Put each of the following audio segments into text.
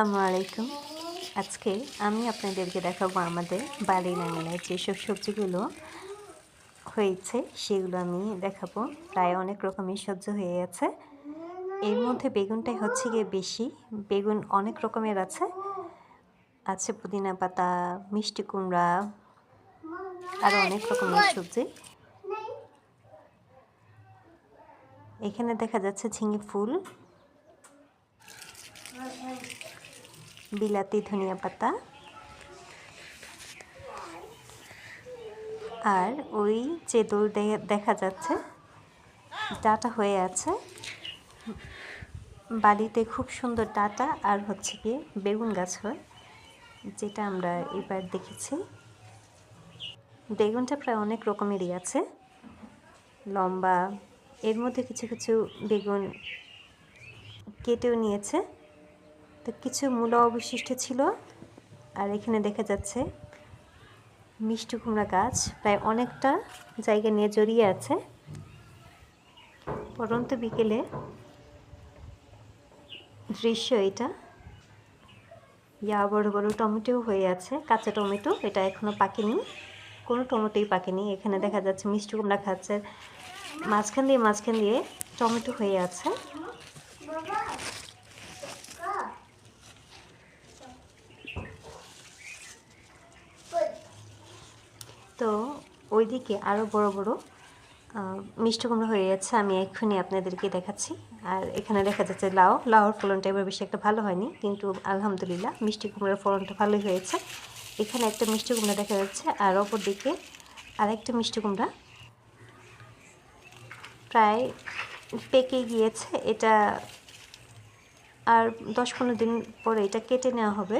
আসসালামু আলাইকুম। আজকে আমি আপনাদেরকে দেখাবো আমাদের বাড়ির আঙিনায় যেসব সবজিগুলো হয়েছে, সেগুলো আমি দেখাবো। প্রায় অনেক রকমের সবজি হয়ে আছে এর মধ্যে বেগুনটাই হচ্ছে গিয়ে বেশি। বেগুন অনেক রকমের আছে। আছে পুদিনা পাতা, মিষ্টি কুমড়া আরও অনেক রকমের সবজি। এখানে দেখা যাচ্ছে ঝিঙে ফুল। বিলাতি ধনিয়া পাতা। আর ওই যে দোল দেখা যাচ্ছে, ডাটা হয়ে আছে। বালিতে খুব সুন্দর ডাটা আর হচ্ছে কি বেগুন গাছ হয়, যেটা আমরা এবার দেখেছি। বেগুনটা প্রায় অনেক রকমেরই আছে, লম্বা, এর মধ্যে কিছু কিছু বেগুন কেটেও নিয়েছে। তো কিছু মূল অবশিষ্ট ছিল, আর এখানে দেখা যাচ্ছে মিষ্টি কুমড়া গাছ প্রায় অনেকটা জায়গা নিয়ে জড়িয়ে আছে। পরন্ত বিকেলে দৃশ্য এটা। ইয়া বড় বড় টমেটো হয়ে আছে, কাঁচা টমেটো, এটা এখনও পাকেনি, কোনো টমেটোই পাকেনি। এখানে দেখা যাচ্ছে মিষ্টি কুমড়া খাচ্ছে মাঝখান দিয়ে মাঝখান দিয়ে টমেটো হয়ে আছে। তো ওইদিকে আরও বড় বড় মিষ্টি কুমড়ো হয়ে যাচ্ছে আমি এক্ষুনি আপনাদেরকে দেখাচ্ছি। আর এখানে দেখা যাচ্ছে লাউ, লাউর ফলনটা এবার বেশি একটা ভালো হয়নি, কিন্তু আলহামদুলিল্লাহ মিষ্টি কুমড়োর ফলনটা ভালোই হয়েছে। এখানে একটা মিষ্টি কুমড়া দেখা যাচ্ছে, আর অপর দিকে আরেকটা মিষ্টি কুমড়া প্রায় পেকে গিয়েছে। এটা আর দশ পনেরো দিন পরে এটা কেটে নেওয়া হবে,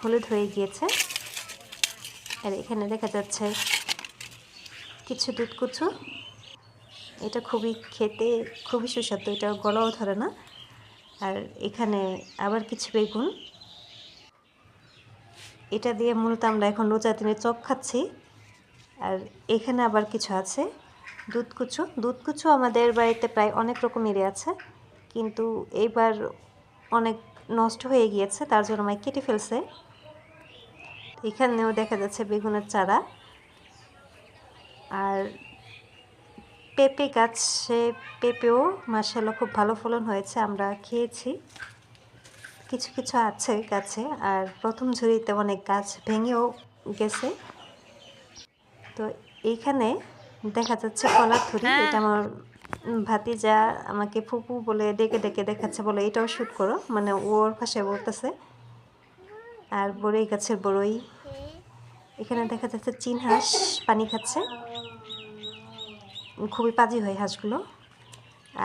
হলুদ হয়ে গিয়েছে। আর এখানে দেখা যাচ্ছে কিছু দুধ কুচু এটা খুবই খেতে খুবই সুস্বাদু এটা গলাও ধরে না। আর এখানে আবার কিছু বেগুন। এটা দিয়ে মূলত আমরা এখন রোজা দিনে চপ খাচ্ছি। আর এখানে আবার কিছু আছে দুধ কুচু দুধ কুচু আমাদের বাড়িতে প্রায় অনেক রকমেরই আছে, কিন্তু এইবার অনেক নষ্ট হয়ে গিয়েছে, তার জন্য আমায় কেটে ফেলছে। এখানেও দেখা যাচ্ছে বেগুনের চারা। আর পেঁপে গাছে পেঁপেও মাসাল্লাহ খুব ভালো ফলন হয়েছে আমরা খেয়েছি। কিছু কিছু আছে গাছে আর প্রথম ঝুড়িতে অনেক গাছ ভেঙেও গেছে। তো এইখানে দেখা যাচ্ছে কলার থুরি হ্যাঁ। এটা আমার ভাতিজা আমাকে ফুপু বলে ডেকে ডেকে দেখাচ্ছে বলে এটাও শ্যুট করো মানে ওর ভাষায় বলতেছে। আর বড়ই গাছের বড়ই। এখানে দেখা যাচ্ছে চীন হাঁস পানি খাচ্ছে। খুবই পাজি হয় হাঁসগুলো।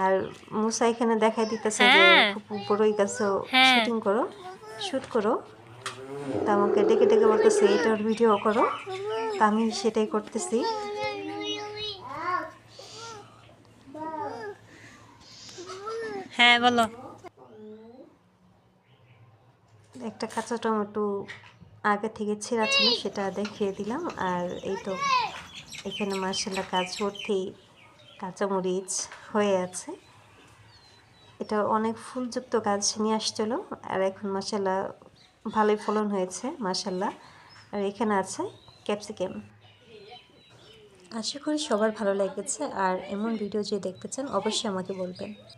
আর মুসা এখানে দেখাই দিতেছে যে হ্যাঁ। বড়ই গাছও হ্যাঁ। শুটিং করো শ্যুট করো। তা আমাকে ডেকে ডেকে বলতেছে এটার ভিডিও করো। তা আমি সেটাই করতেছি। হ্যাঁ বলো। একটা কাঁচা টমেটো আগে থেকে ছেঁড়া ছিল, সেটা দেখিয়ে দিলাম। আর এই তো এখানে মার্শাল্লাহ কাজ ভর্তি কাঁচামরিচ হয়ে আছে। এটা অনেক ফুলযুক্ত গাছ নিয়ে আসছিল, আর এখন মার্শাল্লাহ ভালোই ফলন হয়েছে মার্শাল্লাহ আর এখানে আছে ক্যাপসিকাম। আশা করি সবার ভালো লেগেছে, আর এমন ভিডিও যে দেখতে চান, অবশ্যই আমাকে বলবেন।